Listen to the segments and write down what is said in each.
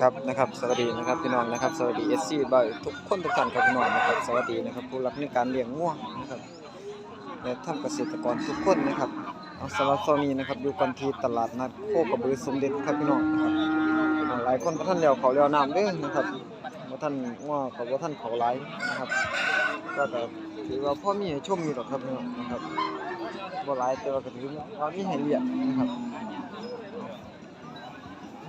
ครับนะครับสวัสดีนะครับพี่น้องนะครับสวัสดีเอสซีบายทุกคนทุกท่านครับพี่น้องนะครับสวัสดีนะครับผู้รักในการเลี้ยงง่วงนะครับและท่านเกษตรกรทุกคนนะครับเอาสำหรับตอนนี้นะครับอยู่กันที่ตลาดนัดโคกระบือสมเด็จครับพี่น้องนะครับหลายคนบ่ท่านเลี้ยวเขาเลี้ยวน้ำด้อนะครับบ่ท่านง่วงกับบ่ท่านเขาไหลายนะครับก็แต่ถือว่าพ่อมีให้ชมอยู่หรอกครับพี่น้องนะครับบ่หลายแต่ว่าก็ถือว่ามีให้เลี้ยงนะครับ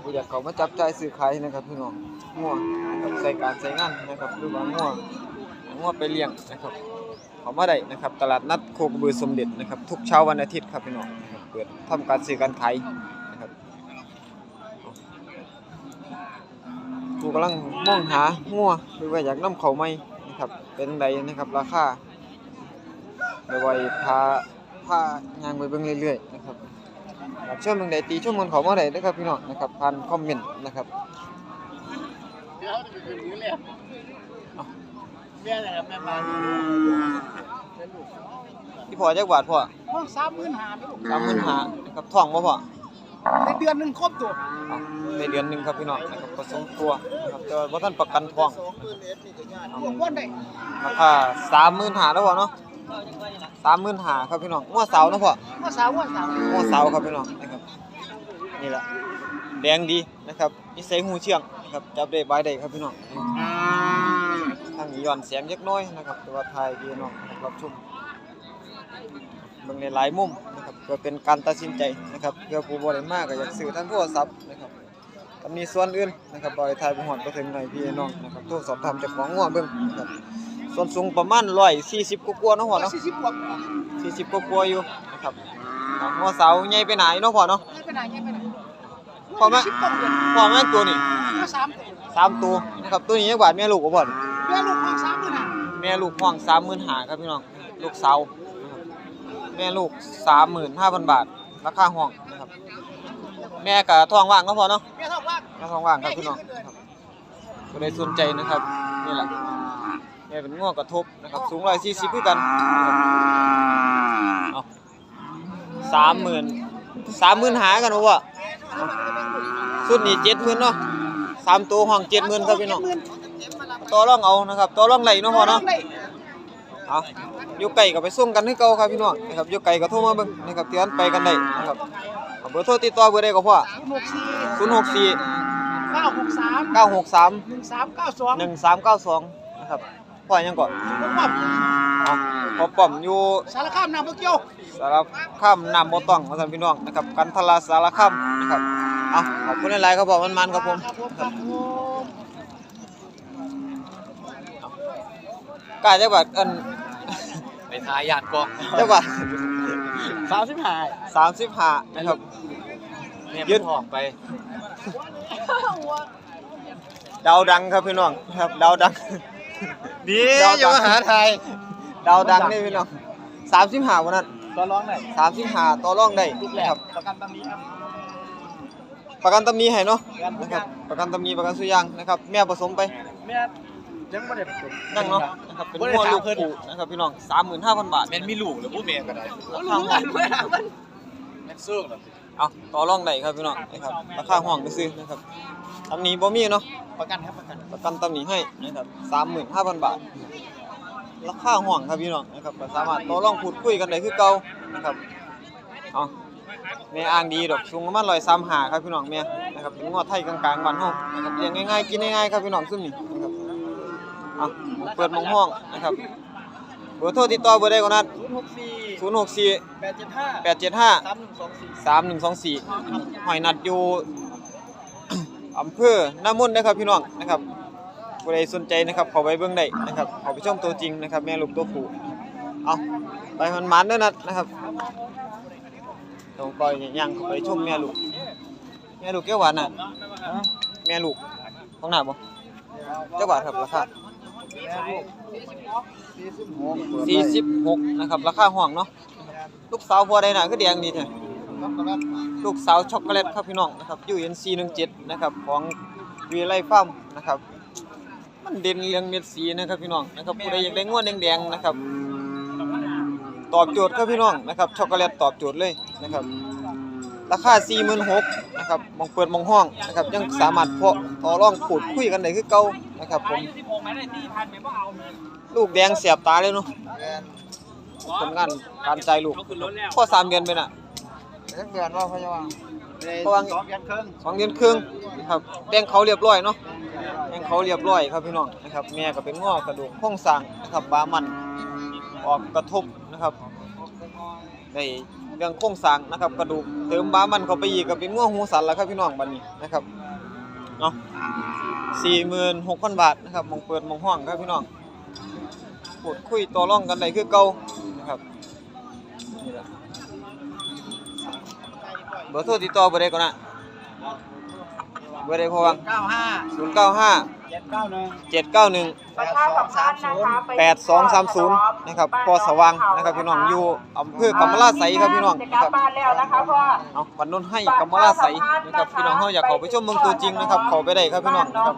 ผู้อยากเขามาจับจ่ายซื้อขายนะครับพี่น้องง่วนะครับใส่การใส่งานนะครับหรือว่าง่วง่วไปเลี้ยงนะครับเขามาได้นะครับ ตลาดนัดโคกบือสมเด็จนะครับ ทุกเช้าวันอาทิตย์ครับพี่น้องเปิดทำการซื้อการขายนะครับผู้กำลังมองหาง่วหรือว่าอยากนํเขาไหมนะครับเป็นจั่งนะครับราคาเดี๋ยวไว้พาพายางไปเบิ่งเรื่อยๆนะครับ ครับช่วยเมืองใดตีช่วยเมืองเขาเมื่อใดนะครับพี่น้องนะครับผ่านคอมเมนต์นะครับเดี๋ยวจะไปคืนนี้เลยแม่นะครับแม่มาพี่พ่อจักบาทพ่อห้องสามหมื่นหาไม่ถูกสามหมื่นห้านะครับท่องบ่พ่อในเดือนหนึ่งครบตัวอ้าวในเดือนหนึงครับพี่น้องนะครับผสมตัวนะครับแต่ว่าบ่ทันประกันท้องรวมวันได้ราคาสามหมื่นห้าแล้วพ่อเนาะ สามหมื่นห้าครับพี่น้องงัวเสาเนาะพ่อว่าสาวว่าสาวงัวเสาครับพี่น้องนะครับนี่แหละแดงดีนะครับนิสัยหูเชื่องนะครับจับได้บายได้ครับพี่น้องทางนี้ย้อนเสียงเล็กน้อยนะครับแต่ว่าทายพี่น้องนะครับรับชมเบิ่งในหลายมุมนะครับเพื่อเป็นการตัดสินใจนะครับเพื่อผู้บริมากก็อยากซื้อทางโทรศัพท์นะครับตำหนี้ส่วนอื่นนะครับบริทายบ่ฮอดบ่ถึงหน่อยพี่น้องนะครับโทรสอบถามเจ้าของงัวเบิ่งนะครับ ส่วนสูงประมาณ140กว่าๆเนาะพ่อเนาะสี่สิบกว่า40กว่าๆอยู่นะครับอ่างัวสาวใหญ่ไปไหนเนาะพ่อเนาะไม่ไปไหนไม่ไปไหนพอไหมสิบต้นเดือนพ่อแม่นตัวนี้ว่าสามตัวสามตัวนะครับตัวนี้จักบาทแม่ลูกบ่พ่อนี่แม่ลูกห้องสามหมื่นหาแม่ลูกห้อง35,000ครับพี่น้องลูกสาวนะครับแม่ลูก35,000บาทราคาห้องนะครับแม่ก็ท้องว่างเนาะพ่อเนาะแม่เท่าว่าแม่ท้องว่างครับพี่น้องนะครับก็ได้สนใจนะครับนี่แหละ แม่เป็นง่วงกระทบนะครับสูงร้อยสี่สิบคือกันนะครับเอาสามหมื่นสามหมื่นหากันวะสุดนี่เจ็ดหมื่นเนาะสามตัวห้องเจ็ดหมื่นครับพี่น้องต่อรองเอานะครับต่อรองไหลเนาะพ่อเนาะเอาอยู่ไก่ก็ไปส่งกันให้เก่าครับพี่น้องนะครับอยู่ไก่ก็โทรมาเบิ่งนะครับเตือนไปกันได้นะครับเอาเบอร์โทรติดต่อเบอร์ใดก็พ่อหกสี่ศูนย์หกสี่เก้าหกสามเก้าหกสามหนึ่งสามเก้าสองหนึ่งสามเก้าสองนะครับ พ่อยังก่อนผมว่าเอาพอป้อมอยู่สารคามนำพวกเกี่ยวสารข้ามนำบ่ต้องมาสั่นพี่น้องนะครับกันทลาสารข้ามนะครับเอาขอบคุณหลายๆครับผมมันๆครับผมครับผมคครัรับบผมกล้าจักบาทอันไปทายาดกองจักบาทสามสิบห้าสามสิบห้านะครับเนี่ยยึยึดดทองไปดาวดังครับพี่น้องครับดาวดัง ดีดาวอย่ามาหาไทยดาวดังนี่พี่น้องสามสิบห้าวันนั้นตัวร้องไหนสามสิบห้าต่อรองได้ลูกแหลนะครับมประกันตำนี้ครับประกันตำหนี้ให้เนาะประกันทุนะกคอรัย่าบงประกันตำหนี้ประกันสุอยางนะครับ แม่ผสมไปแม่ยังไม่ได้ผสมนั่งเนาะนะครับเป็นบ่ได้งัวถามลูกเพิ่นปู่นะครับพี่น้อง35,000บาทแม่นมีลูกหรือผู้เมียก็ได้ราคาห้องแม่นซื้อหรอ เอาต่อรองได้ครับพี่น้องนะครับราคาห้องซื้อๆนะครับตำหนี้บ่มีเนาะประกันครับประกันประกันตำหนี้ให้นะครับ35,000บาทราคาห้องครับพี่น้องนะครับก็สามารถต่อรองพูดคุยกันได้คือเก่านะครับเอาแม่อ้างดีดอกสูงประมาณ135ครับพี่น้องแม่นะครับเป็นงัวไทยกลางๆบ้านเฮานะครับเลี้ยงง่ายๆกินง่ายๆครับพี่น้องซุ่มนี้นะครับเอาเปิดหมองห้องนะครับ เบอร์โทรติดต่อเบอร์ใดก่อนนัดศูนย์หกสี่064แปดเจ็ดห้า875สามหนึ่งสองสี่3124หอยนัดอยู่ อำเภอหน้ามนต์นะครับพี่น้องนะครับผู้ใดสนใจนะครับเข้าไปเบิ่งได้นะครับเข้าไปชมตัวจริงนะครับ แม่ลูกตัวผู้เอาไปมันมันเด้อนัดนะครับต้องปล่อยย่างเข้าไปชมแม่ลูก แม่ลูกแก้วหวานน่ะแม่ลูกของหน้าบ่เจ้าบาทครับราคา สี่สิบหกนะครับราคาห้องเนาะลูกสาวบัวใดน่ะคือแดงดีแท้ลูกสาวช็อกโกแลตครับพี่น้องนะครับ UNC 17นะครับของวีไลฟาร์มนะครับ มันเด่นเรื่องเม็ดสีนะครับพี่น้องนะครับผู้ใดอยากได้งวดแดงๆนะครับ ตอบโจทย์ครับพี่น้องนะครับช็อกโกแลตตอบโจทย์เลยนะครับ ราคา46,000นหกนะครับมองเปิดมองห้องนะครับยังสามารถเพาะต่อรองพูดคุยกันได้คือเก่านะครับผม ลูกแดงเสียบตาเลยเนาะผลงานการใจายลูกพ่อสามเดือนไปน่ะสักเดือนว่าพะยาวังเพราะว่าสองเดือนครึ่งสองเดือนครึ่งนะครับแดงเขาเรียบร้อยเนาะแดงเขาเรียบร้อยครับพี่น้องนะครับแม่ก็เป็นงอกระดูกโครงสร้างนะครับบามันออกกระทบนะครับในเรื่องโครงสร้างนะครับกระดูกเติมบามันเข้าไปอีกก็เป็นงัวหูสันแล้วครับพี่น้องบัดนี้นะครับ เนาะ46,000บาทนะครับมองเปิดมองห้องครับพี่น้องพูดคุยต่อรองกันได้คือเก่านะครับนี่แหละเบอร์โทรติดต่อเบอร์ใดก่อนนะเบอร์ใดพอวังเก้าห้าศูนย์เก้าห้า เจ็ดเก้าหนึ่งเจ็ดเก้าหนึ่งแปดสองสามศูนย์แปดสองสามศูนย์นะครับพอสว่างนะครับพี่น้องอยู่อำเภอกำมะลาไสครับพี่น้องจะนะกลัครับบบ้านแล้วนะคะพ่อเอาบันนนให้กำมะลาไสนะครับพี่น้องเฮาอยากเข้าไปชมเมืองตัวจริงนะครับเข้าไปได้ครับพี่น้องนะครับ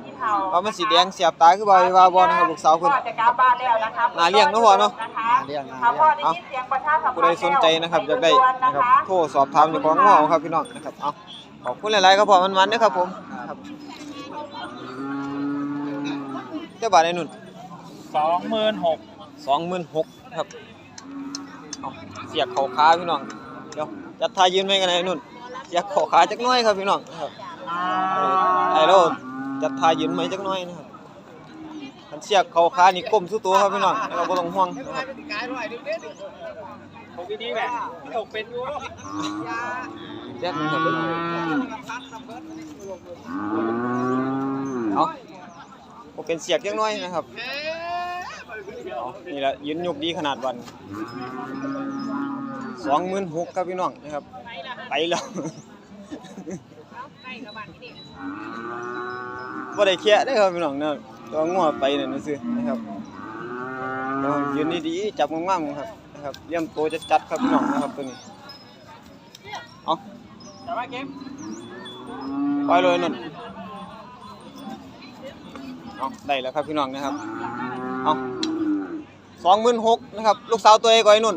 ว่ามันสีแดงเสียบตาคือบ่าวาบอนะครับลูกสาวเพิ่น พ่อจะกลับบ้านแล้วนะคะน่าเลี้ยงเนอะพ่อเนอะเลี้ยงถ้าพ่อได้ยินเสียงประชาสัมพันธ์ผู้ใดสนใจนะครับอยากได้นะครับโทรสอบถามเจ้าของง้อครับพี่น้องนะครับเอาขอบคุณหลายๆครับพ่อมันๆนะครับผม เจ้าบาทไอ้นุ่นสองหมื่นหกสองหมื่นหกครับเอาเสียกเข่าขาพี่น้องเดี๋ยวจัดทายยืนไว้กันไอ้นุ่นเสียกเข่าขาจักหน้อยครับพี่น้องนะครับไอ้เราจัดทายยืนไว้จักหน้อยนะครับมันเสียกเข่าขานี่ก้มสู้ตัวครับพี่น้องนะครับบ่ต้องห่วงนะครับกายด้วยเด็กๆผมดีๆแบบตกเป็นอยู่แยกนะครับพี่น้องเอา บ่เป็นเสียกจักหน้อยนะครับเอานี่แหละยืนยกดีขนาดวันสองหมื่นหกครับพี่น้องนะครับ ไปแล้วบ่ได้แค่ได้อครับพี่น้องนะตัวงัวไปนั่นนะซื่อนะครับเอายืนดีๆจับงามๆครับนะครับเลี้ยมโตวจัดๆครับพี่น้องนะครับตัวนี้เอาแต่ว่าเกมปล่อยเลยนั่น เอาได้แล้วครับพี่น้องนะครับ เอาสองหมื่นหกนะครับ ลูกสาวตัวเอกไอ้นุ่น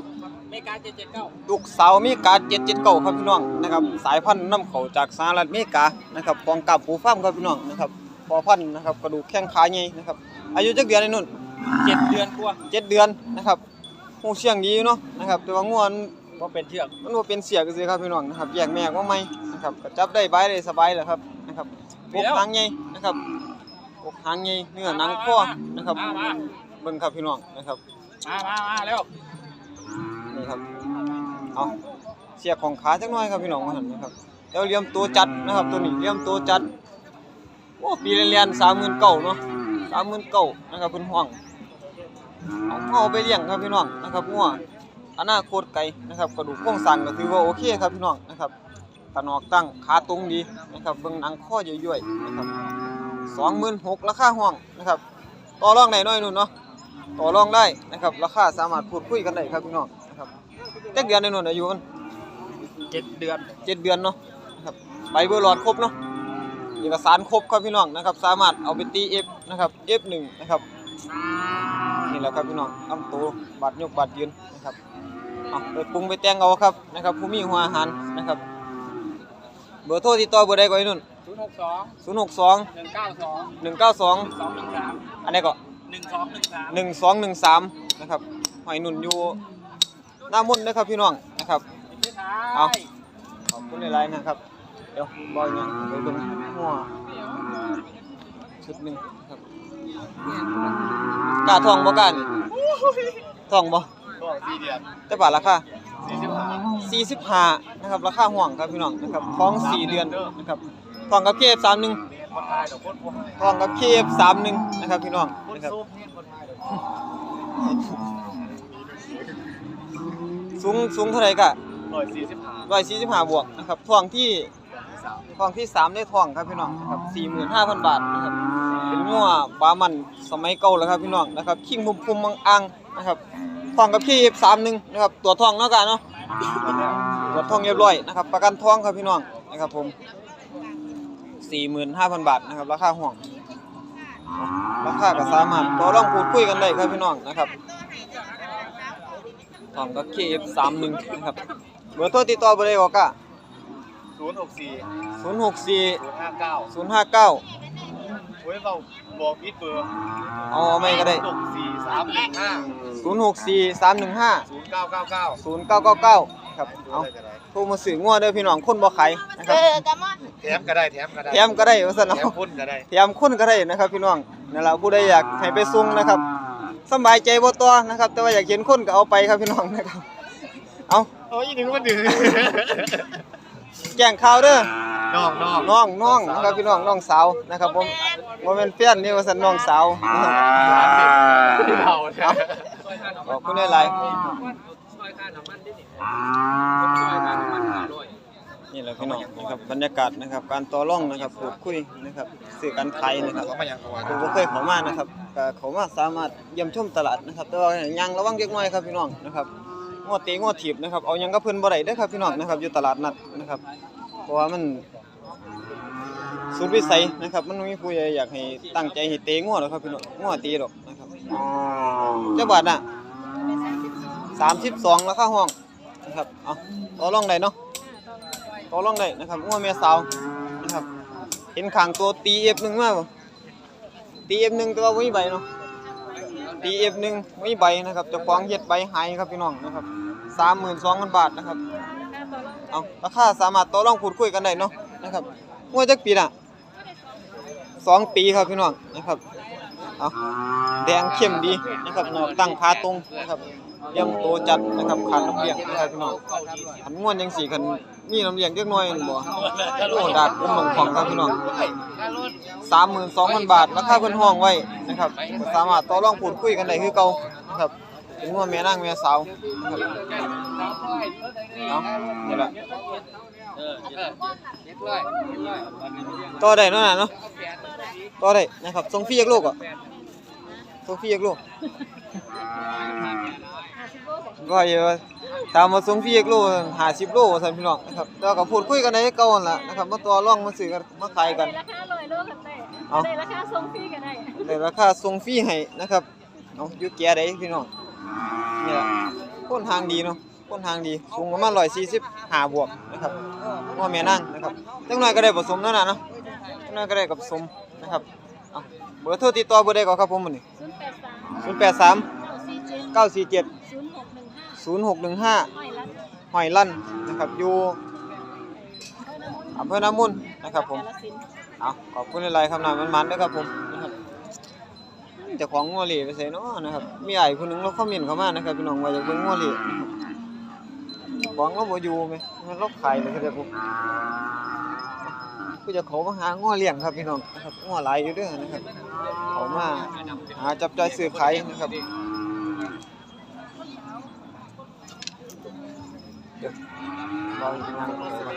เมกาเจ็ดเจ็ดเก้าลูกสาวอเมริกา779ครับพี่น้องนะครับ สายพันธุ์นำเข้าจากสหรัฐอเมริกานะครับของกับปูฟาร์มครับพี่น้องนะครับพอพันธุ์นะครับกระดูกแข้งขาใหญ่นะครับ อายุจักเดือนไอ้นุ่นเจ็ดเดือนกว่าเจ็ดเดือนนะครับหูเสียงดีเนาะนะครับ แต่ว่าง่วนว่าเป็นเชือกมันว่าเป็นเสียกสิครับพี่น้องนะครับแยกแม่ว่าไม่นะครับก็จับได้บายได้สบายแหละครับนะครับพวกหางใหญ่นะครับพวก หางใหญ่เนื้อหนังคอนะครับมามาเบิ่งครับพี่น้องนะครับมามามาเร็วนี่ครับเอาเสียของขาจักหน่อยครับพี่น้องว่าหั่นนะครับแล้วเลี้ยมตัวจัดนะครับตัวนี้เลี้ยมตัวจัดโอ้ปีเรียนๆ39,000เก่าเนาะ39,000นะครับเพิ่นห้องเอาเอาไปเลี้ยงครับพี่น้องนะครับงัวอนาคตไกลนะครับกระดูกโครงสร้างก็ถือว่าโอเคครับพี่น้องนะครับขนอกตั้งขาตรงดีนะครับเบิ่งหนังข้อย่อยๆนะครับ 26,000ราคาห้องนะครับต่อรองได้น้อยนู่นเนาะต่อรองได้นะครับราคาสามารถพูดคุยกันได้ครับพี่น้องนะครับจักเดือนได้นู่นอายุมันเจ็ดเดือนเจ็ดเดือนเนาะนะครับใบเบอร์หลอดครบเนาะเอกสารครบครับพี่น้องนะครับสามารถเอาไปตี F นะครับ F1 นะครับนี่แหละครับพี่น้องลำตัวบาดยกบาดยืนนะครับเอาไปปรุงไปแต่งเอาครับนะครับผู้มีหัวอาหารนะครับเบอร์โทรติดต่อเบอร์ใดก็ไอ้นุ่นศู นย์หกสอง0 6 2หนึ่งเก้าสอง1 9 2สองหนึ่งสามอันนี้ก็หนึ่งสองหนึ่งสาม1 2 1 3นะครับหอยนุ่นอยู่หน้ามุ่นนะครับพี่น้องนะครับเอาขอบคุณหลายๆนะครับเดี๋ยวบอยยังไปเบิ่งหัวชุดหนึ่งครับกล้าทองบ่กล้านี่ทองบ่ก็สี่เดือนแต่บาทราคาสี่สิบห้า45 นะครับ ราคาห่วงครับพี่น้องนะครับท้อง 4 เดือนนะครับ ท้องกับ KF31 คนไทยดอกคนพวกท้องกับ KF31 นะครับพี่น้องคนนะครับซูมเนี่ยคนไทยดอกสูงสูงเท่าไหร่ก็ร้อยสี่สิบห้า145บวกนะครับท้องที่สามท้องที่3ได้ท้องครับพี่น้องนะครับ45,000บาทนะครับ เป็นงัวปลามันสมัยเก่าแล้วครับพี่น้องนะครับคิงมุมพุมมังอังนะครับท้องกับ KF31 นะครับตัวท้องเนาะกันเนาะ ตรวจทองเรียบร้อยนะครับประกันทองครับพี่น้องนะครับผม 45,000 บาทนะครับราคาห่วงราคาก็สามารถต่อรองพูดคุยกันได้ครับพี่น้องนะครับทองก็ KF31 นะครับเบอร์โทรติดต่อเบอร์ใดบอกกะศูนย์หกสี่ศูนย์หกสี่ศูนย์ห้าเก้าศูนย์ห้าเก้าเว้ยเราบอกพิดเบอร์เอาไม่ก็ได้หกสี่สามหนึ่งห้าศูนย์หกสี่สามหนึ่งห้าศูนย์เก้าเก้าเก้าศูนย์เก้าเก้าเก้า ครับเอาโทรมาสื่องัวเด้อพี่น้องคนบ่ขายนะครับแถมก็ได้แถมก็ได้แถมก็ได้ว่าซั่นเอามพุ่นก็ได้แถมคนก็ได้นะครับ พี่น้องนั่นแหละผู้ใดอยากให้ไปส่งนะครับสบายใจบ่ตัวนะครับ แต่ว่าอยากเห็นคนก็เอาไปครับพี่น้องนะครับเอาโอ้ยหนึ่งมันหนึ่งแจ้งข่าวเด้อน้องน้องน้องน้องนะครับพี่น้องน้องสาวนะครับผมบ่แม่นแฟนนี่ว่าซั่นน้องสาวครับร้านเด็กที่เราเนี่ยขอบคุณหลาย นี่แหละพี่น้องนะครับบรรยากาศนะครับ การต่อรองนะครับพูดคุยนะครับสื่อการขายนะครับเขามาอย่างก่อนผมบ่เคยเข้ามานะครับก็เข้ามาสามารถเยี่ยมชมตลาดนะครับ แต่ว่ายังระวังเล็กน้อยครับพี่น้องนะครับงวดตีงวดถีบนะครับเอาหยังกับเพิ่นบ่ได้เด้อครับพี่น้องนะครับอยู่ตลาดนัดนะครับ เพราะว่ามันสุดวิสัยนะครับ มันบ่มีผู้ใดอยากให้ตั้งใจให้เตะงวดหรอกครับพี่น้องงวดตีดอกนะครับเจ้าบาทน่ะ32ราคาห้อง นะครับเอาต่อรองได้เนาะต่อรองได้นะครับงวดแม่สาวนะครับ เห็นขางตัวตี F1 มาบ่ตีเอฟหนึ่งตัวไม่มีใบเนาะตีเอฟหนึ่งไม่มีใบนะครับจะฟ้องเฮ็ดใบหายครับพี่น้องนะครับสามหมื่นสองพันบาทนะครับเอาราคาสามารถต่อรองพูดคุยกันได้เนาะนะครับงวดจักปีน่ะสองปีครับพี่น้องนะครับ เอาแดงเข้มดีนะครับนอกตั้งขาตรงนะครับเลี้ยงโตจัดนะครับขาดน้ำเลี้ยงนะครับพี่น้องหันงวดยังสี่คันมีน้ำเลี้ยงเล็กน้อยนั่นบ่โอ้ดาดอุ้มหมองของครับพี่น้องสามหมื่นสองพันบาทราคาเพิ่นห้องไว้นะครับก็สามารถต่อรองพูดคุยกันได้คือเก่านะครับเป็นว่าแม่นางแม่สาวนะครับเอานี่ล่ะต่อได้เนาะน่ะเนาะ ต่อได้นะครับส่งฟรีอีกลูกอะส่งฟรีอีกลูกก็เยอะตามมาส่งฟรีอีกลูก50โลว่าซั่นพี่น้องนะครับแต่ว่าก็พูดคุยกันได้คือเก่านั่นล่ะนะครับมาต่อรองมาซื้อกันมาขายกันราคาลอยโลกันได้เอาได้ราคาส่งฟรีกันได้ในราคาส่งฟรีให้นะครับเอาอยู่แก่ได้พี่น้องเนี่ยคนทางดีเนาะคนทางดีสูงประมาณ145บวกนะครับว่าแม่นั่งนะครับจังหน่อยก็ได้ผสมแล้วนะเนาะจังหน่อยก็ได้กับผสม นะครับเอาเบอร์โทรติดต่อเบอร์ใดก่อนครับผมมื้อนี้ศูนย์แปดสาม083เก้าสี่เจ็ด947ศูนย์หกหนึ่งห้า0615ห้อยลัดหอยลั่นนะครับอยู่อำเภอน้ำมุนนะครับผมกาฬสินธุ์เอาขอบคุณหลายๆครับน้ำมันมันๆเด้อครับผมนะครับเจ้าของงัวเหล่ไปใส่เนาะนะครับมีไอ้ผู้หนึงเราคอมเมนต์เข้ามานะครับพี่น้องว่าอยากเบิ่งงัวเหล่นะครับของเราบ่อยู่ไหมมันเราขายเลยครับผม ผู้จะเขามาหางัวเลี้ยงครับพี่น้องนะครับงัวหลายอยู่เด้อนะครับเขามาหาจับจ่ายซื้อขายนะครับเดี๋ยวรอกนานครับ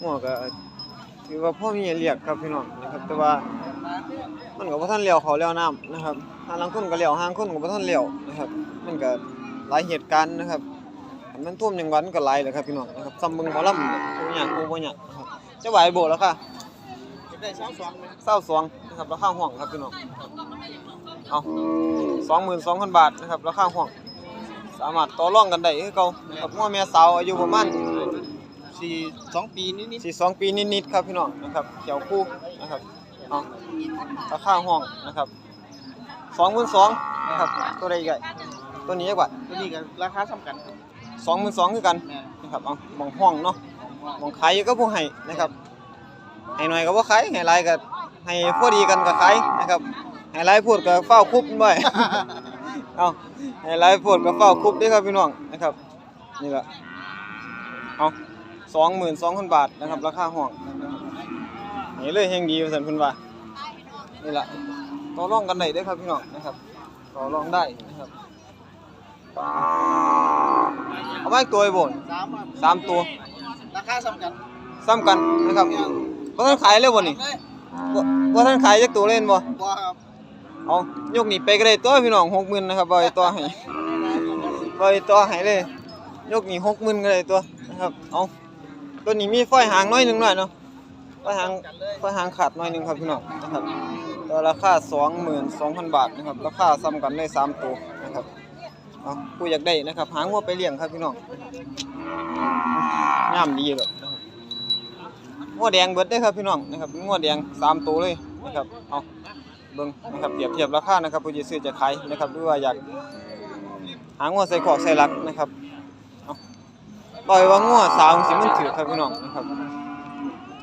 หมอก็ถือว่าพ่อมีเรียกครับพี่น้องนะครับแต่ว่ามันก็บ่ทันเลี้ยวเขาเลี้ยวน้ำนะครับทางลางคนก็เลี้ยวหางคนก็บ่ทันเลี้ยวนะครับ มันก็หลายเหตุการณ์นะครับ มันท่วมจังหวัดมันก็หลายแหละครับพี่น้องนะครับซ้ำเบิ่งหมอลำกูอยากกูบ่อยากนะครับจะไหวโบแล้วค่ะได้สองสองเลยเศร้าสวงนะครับราคาห่วงครับพี่น้องเอา22,000บาทนะครับราคาห่วง สามารถต่อรองกันได้คือเก่านะครับงัวแม่สาวอายุประมาณสี่สองปีนิดนิดสี่สองปีนิดๆครับพี่น้องนะครับเขียวคู่นะครับเอาราคาห้องนะครับสองหมื่นสองนะครับตัวใดอีกไงตัวนี้เยอะกว่าตัวนี้ก็ราคาสำคัญ สองหมื่นสองคือกันแม่นนะครับเอามองห้องเนาะมองขายก็ผู้ให้นะครับให้หน่อยก็บ่ขายให้หลายก็ให้พอดีกันก็ขายนะครับให้หลายพูดก็เฝ้าคุบไว้เอาให้หลายพูดก็เฝ้าคุบด้อครับพี่น้องนะครับนี่แหละเอาสองหมื่นสองพันบาทนะครับราคาห้องนี่เลยแห่งดีว่าซั่นเพิ่นว่านี่ละต่อรองกันได้เด้อครับพี่น้องนะครับต่อรองได้นะครับ เอาไว้อีกตัวไอ้บ่นสามครับสามตัวราคาสำคัญซ้ำกันนะครับบ่ทันขายเลยบ่นี่เลยบ่บ่ทันขายจักตัวเล่นบ่บ่ครับเอายกนี่ไปก็ได้ตัวพี่น้อง60,000นะครับบ่ให้ตัวให้บ่ให้ตัวให้เลย ยกนี่60,000ก็ได้ตัวนะครับเอาตัวนี้มีฝ้อยหางน้อยหนึงหน่อยเนาะฝ้อยหางฝ้อยหางขาดน้อยหนึงครับพี่น้องนะครับตัวราคา22,000บาทนะครับราคาซ้ำกันได้3ตัวนะครับ เอาผู้อยากได้นะครับ หางัวไปเลี้ยงครับพี่น้องงามดีแบบงัวแดงเบิดได้ครับพี่น้องนะครับงัวแดงสามตัวเลยนะครับเอาเบิ่งนะครับเปรียบเทียบราคานะครับผู้จะซื้อจะขายนะครับหรือว่าอยากหางัวใส่ขอกใส่ลักนะครับเอาปล่อยว่างัวสาวสิมันถือครับพี่น้องนะครับ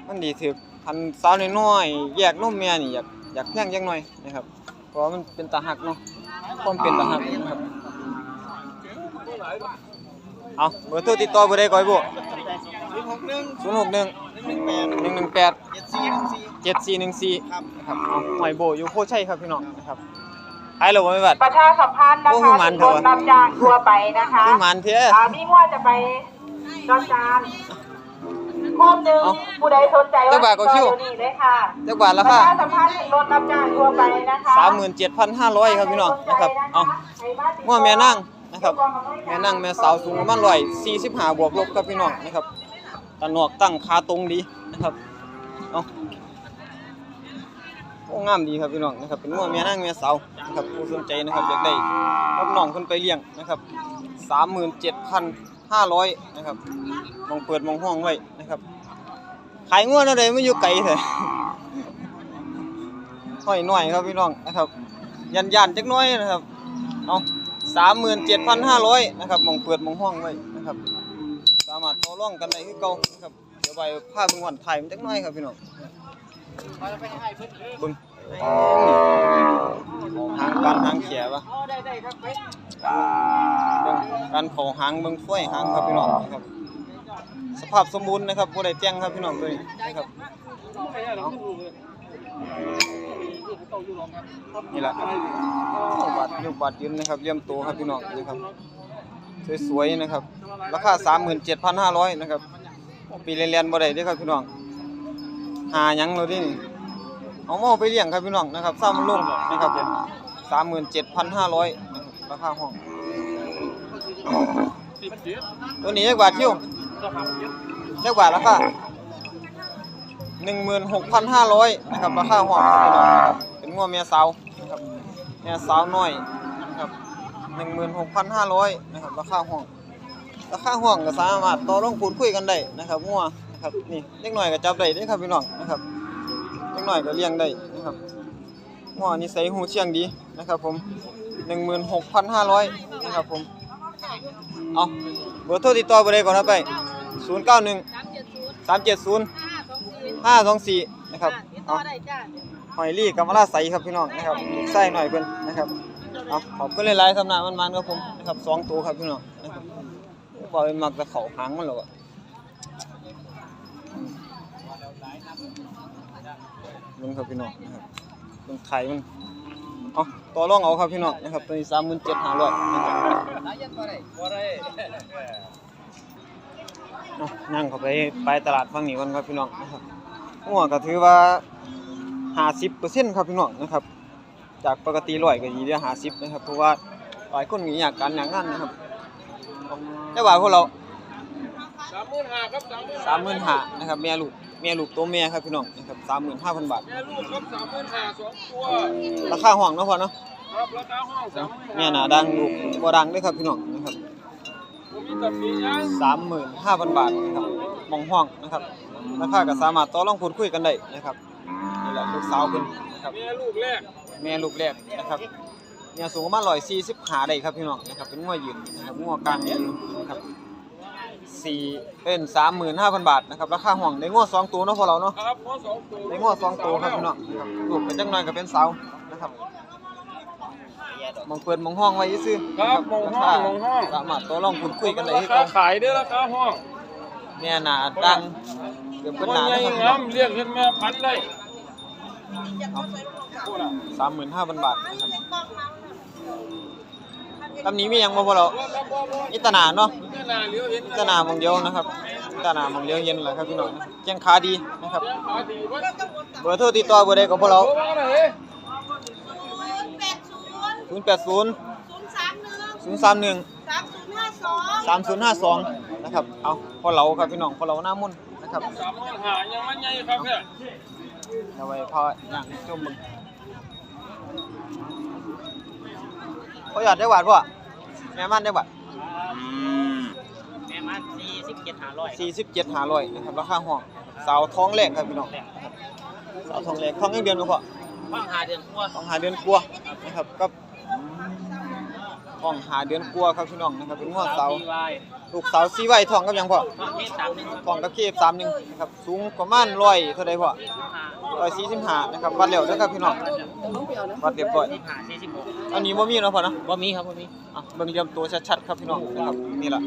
มันดีถือพันสาวน้อยๆแยกนมแม่นี่อยากอยากแพงจังหน่อยนะครับเพราะมันเป็นตาหักเนาะความเป็นตาหักนะครับ เอาเบอร์โทรติดต่อเบอร์ใดก่อยบ่ศูนย์หกหนึ่งหนึ่งหนึ่งแปดเจ็ดสี่หนึ่งสี่ครับเอาหอยโบอยู่โพชัยครับพี่น้องนะครับขายเราบ่ไม่บัดประชาสัมพันธ์นะโอ้คะมันรถเถอะรับจ้างทั่วไปนะคะคือหมันเถอะอ่ามีว่าจะไปจอดจานพร้อมหนึ่งเอ้าผู้ใดสนใจเจ้าว่าบ่าวก็คิวติดต่อเดี๋ยวนี้เลยค่ะจักบาทปละระค่ะชาสัมพันธ์รถรับจ้างทั่วไปนะคะสามหมื่นเจ็ดพันห้าร้อยครับพี่น้องนะครับ เอาง้อแม่นั่ง นะครับแม่นั่งแม่สาวสูงประมาณร้อยสี่สิบห้าบวกลบครับพี่น้องนะครับตาหนวกตั้งขาตรงดีนะครับเอาโอ้งามดีครับพี่น้องนะครับเป็นงัวแม่นั่งแม่สาวนะครับผู้สนใจนะครับอยากได้รับน้องคนไปเลี้ยงนะครับสามหมื่นเจ็ดพันห้าร้อยนะครับมองเปิดมองห้องไว้นะครับ ขายงัวอะไรไม่อยู่ไกลเลยห้อยหน่อยครับพี่น้องนะครับ ยันยันจักน้อยนะครับเอา สามหมื่นเจ็ดพันห้าร้อยนะครับมองเปิดมองห้องไว้นะครับ สามารถต่อรองกันได้คือเก่านะครับเดี๋ยวไปพาเบิ่งวันไทยมันจักหน้อยครับพี่น้องบิ่งหางการหางเขียวะบิ่งการเขาหางเบิ่งฝ้อยหางครับพี่น้องนะครับ สภาพสมบูรณ์นะครับบ่ได้แจ้งครับพี่น้องตัวนี้นะครับ นี่ล่ะบาทยุบบาทยืนนะครับเลี่ยมตัวครับพี่น้องนะครับสวยๆนะครับ ราคา37,500นะครับปีเรียนๆบ่ได้ด้อครับพี่น้องหายังเลยดินี่เอาหม้อไปเลี้ยงครับพี่น้องนะครับซ้ำมันลงนะครับผม37,500นะครับราคาห้องตัวนี้จักบาทคิวจักบาทราคา16,500นะครับราคาห้องพี่น้องนะครับ งัวเมียสาวนะครับแม่สาวน้อยนะครับหนึ่งหมื่นหกพันห้าร้อยนะครับราคาห้องราคาห้องก็สามารถต่อรองพูดคุยกันได้นะครับงัวนะครับนี่เล็กหน่อยก็จับได้ด้อครับพี่น้องนะครับเล็กหน่อยก็เลี้ยงได้นะครับงัวนิสัยหูเชียงดีนะครับผมหนึ่งหมื่นหกพันห้าร้อยนะครับผมเอาเบอร์โทรติดต่อเบอร์ใดก่อนครับไปศูนย์เก้าหนึ่งสามเจ็ดศูนย์ห้าสองสี่นะครับเอา หอยลี่กับมะลาใสครับพี่น้องนะครับลูกไส้หน่อยเพิ่นนะครับเอาขอบคุณหลายๆสำนักมันๆครับผมนะครับสองตัวครับพี่น้องนะครับบอกเป็นมักจะเขาหางมันหรอกอะเบิ่งครับพี่น้องนะครับเบิ่งไข่มันเอาต่อรองเอาครับพี่น้องนะครับตัวนี้สามหมื่นเจ็ดห้าร้อยนะครับเอานั่งเข้าไปไปตลาดฝั่งนี้ก่อนครับพี่น้องนะครับหัวก็ถือว่า ห้าสิบเปอร์เซ็นต์ครับพี่น้องนะครับ จากปกติร้อยก็ยีเดียวห้าสิบนะครับ เพราะว่าหลายคนมีอยากการอย่างนั้นนะครับได้ว่าพวกเราสามหมื่นห้าครับสามหมื่นสามหมื่นห้านะครับแม่ลูกแม่ลูกตัวแม่ครับพี่น้องนะครับสามหมื่นห้าพันบาทแม่ลูกครับสามหมื่นห้าสองตัวราคาห้องเนาะพ่อเนาะครับราคาห้องสามหมื่นแม่หนาดังลูกบ่ดังเด้วยครับพี่น้องนะครับผมมีตัดปียังสามหมื่นห้าพันบาทนะครับมองห้องนะครับราคาก็สามารถต่อรองพูดคุยกันได้นะครับ นี่แหละลูกสาวเพิ่นนะครับแม่ลูกแรกแม่ลูกแรกนะครับเนี่ยสูงประมาณร้อยสี่สิบขาได้ครับพี่น้องนะครับเป็นงัวยืนนะครับงัวกลางยืนนะครับสี่เป็นสามหมื่นห้าพันบาทนะครับราคาห่วงในงัวสองตัวเนาะพอเราเนาะครับหัวสองตัวในงัวสองตัวครับพี่น้องนะครับลูกเป็นจังหน่อยก็เป็นสาวนะครับมองเปิดมองห้องไว้ซื้อครับมองห้องมองห้องสามารถตัวลองพูดคุยกันเลยราที่คาเขาขายเด้อราคาห้องแม่หนาดังเกือบเป็นตัวหนาใหญ่นะครับพี่งาน้อมงเรียกเห็นแม่พันได้ สามหมื่นห้าพันบาทนะครับตำนี้มีหยังบ่พอเราอิตนาเนาะนี่นาเลี้ยวเห็นตนามองเดียวนะครับตนามองเดียวเย็นแหละครับพี่น้องแจ้งขาดีนะครับขาดีเว้ยเบอร์โทรติดต่อเบอร์ใดก็พวกเราโอ้มาเลย0 8 0ศูนย์สามหนึ่ง0 3 1สามศูนย์ห้าสอง3 0 5 2นะครับ เอาพอเราครับพี่น้องพอเราหน้ามุ่นนะครับสามหมื่นห้ายังมันใหญ่ครับเนี่ย เอาไว้พออย่างจมมึงเขาอยากได้หวานป่ะแม่มันได้บัดแม่มันสี่สิบเจ็ดห้าร้อยสี่สิบเจ็ดห้าร้อยนะครับราคาห้องสาวท้องแรกครับพี่น้องสาวท้องแรกท้องยังเดือนก็พอว่างหาเดือนกว่าท้องหาเดือนกลัวานะครับกับ ท้องหาเดือนกลัวาครับพี่น้องนะครับ เป็นงวดสาวปีวายลูกสาวสีไว้ท้องกับหยังพ่อว่างเทศสามหนึ่งท้องกับเคฟสามหนึ่งนะครับสูงประมาณร้อยเท่าใดพ่อห้าร้อยสี่สิบห้านะครับวัดแล้วนะครับพี่น้องวัดเรียบร้อยสิบห้าสี่สิบหกอันนี้บ่มีเนาะพ่อเนาะบ่มีครับบ่มีอะเบิ่งเหลี่ยมตัวชัดๆครับพี่น้องนะครับนี่ล่ะ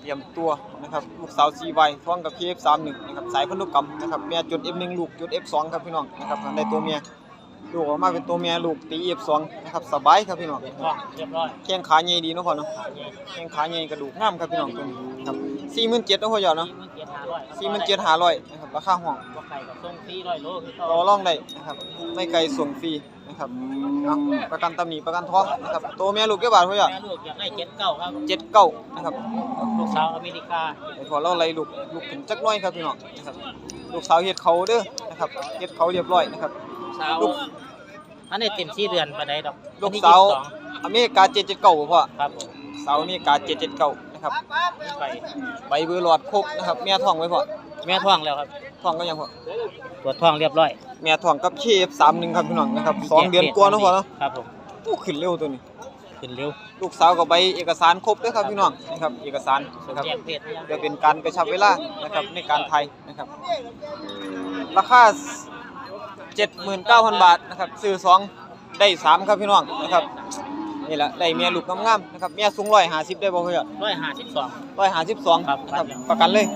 เหลี่ยมตัวนะครับลูกสาวซีไวท้องกับ KF31 นะครับสายพันธุกรรมนะครับแม่จุด F1 ลูกจุด F2 ครับพี่น้องนะครับได้ตัวเมีย ลูกออกมาเป็นตัวเมียลูกตี F2 นะครับสบายครับพี่น้องว่างเรียบร้อยแข้งขาใหญ่ดีเนาะพ่อเนาะขาใหญ่แข้งขาใหญ่กระดูกงามครับพี่น้องตัวนี้ครับ47,000เนาะพ่อยอดเนาะสี่หมื่นเจ็ดห้าร้อย47,500นะครับราคาห้องว่าไก่กับส่งฟรีร้อยโลคือต่ต่อรองได้นะครับไม่ไกลส่งฟรีนะครับเอาประกันตำหนิประกันท้องนะครับตัวเมียลูกกี่บาทพ่อยอดแม่ลูกอยากได้เจ็ดเก้าครับ79นะครับลูกสาวอเมริกาไอ้พอเราไล่ลูกลูกขึ้นจักหน้อยครับพี่น้องนะครับลูกสาวเฮ็ดเขาเด้อนะครับเฮ็ดเขาเรียบร้อยนะครับลูก สาวลูก อันนี้เต็มสี่เดือนปานใดดอกลูกอันนี้สาวยี่สิบองอเมริกา779บ่พ่อครับผมสาวอเมริกา779นะครับไปใบเบอร์หลอดครบนะครับแม่ท้องไว้พ่อแม่ท้องแล้วครับท้องก็ยังพ่อตรวจท้องเรียบร้อยแม่ท้องกับ KF31 ครับพี่น้องนะครับสองเดือนกว่าเนาะพ่อเนาะครับผมโอ้ขึ้นเร็วตัวนี้ ขึ้นเร็วลูกสาวกับใบเอกสารครบเด้อครับพี่น้องนะครับเอกสารนะครับแยกเพศหรือยังจะเป็นการกระชับเวลานะครับในการไทยนะครับ ราคา 79,000 บาทนะครับซื้อสองได้สามครับพี่น้องนะครับนี่แหละได้เมียลูกงามๆนะครับเมียสูง150ได้บ่เพื่อนร้อยหาสิบสอง152ครับนะครับประกันเลย